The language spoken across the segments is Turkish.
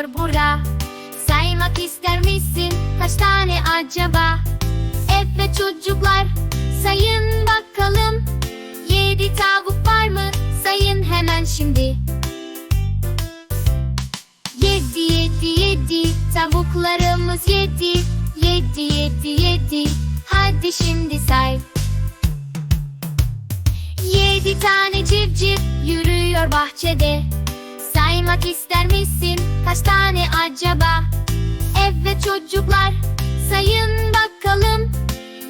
geziyor bura Saymak ister misin kaç tane acaba? Evet çocuklar sayın bakalım. Yedi tavuk var mı? Sayın hemen şimdi. Yedi yedi yedi. Tavuklarımız yedi. Yedi yedi yedi. Hadi şimdi say. Yedi tane civciv yürüyor bahçede Saymak ister misin? Kaç tane acaba? Evet çocuklar sayın bakalım.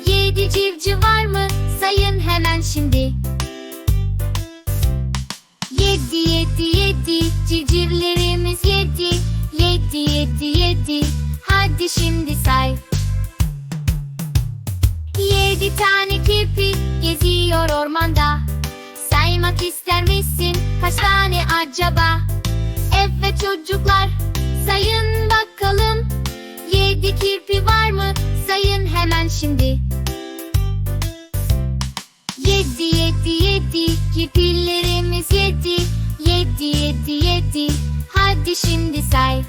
Yedi civciv var mı? Sayın hemen şimdi. Yedi yedi yedi. Civcivlerimiz yedi. Yedi yedi yedi. Hadi şimdi say. Yedi tane kirpi geziyor ormanda. Saymak ister misin? Kaç tane acaba? Yedi kirpi var mı? Sayın hemen şimdi. Yedi yedi yedi kirpilerimiz yedi. Yedi yedi yedi. Hadi şimdi say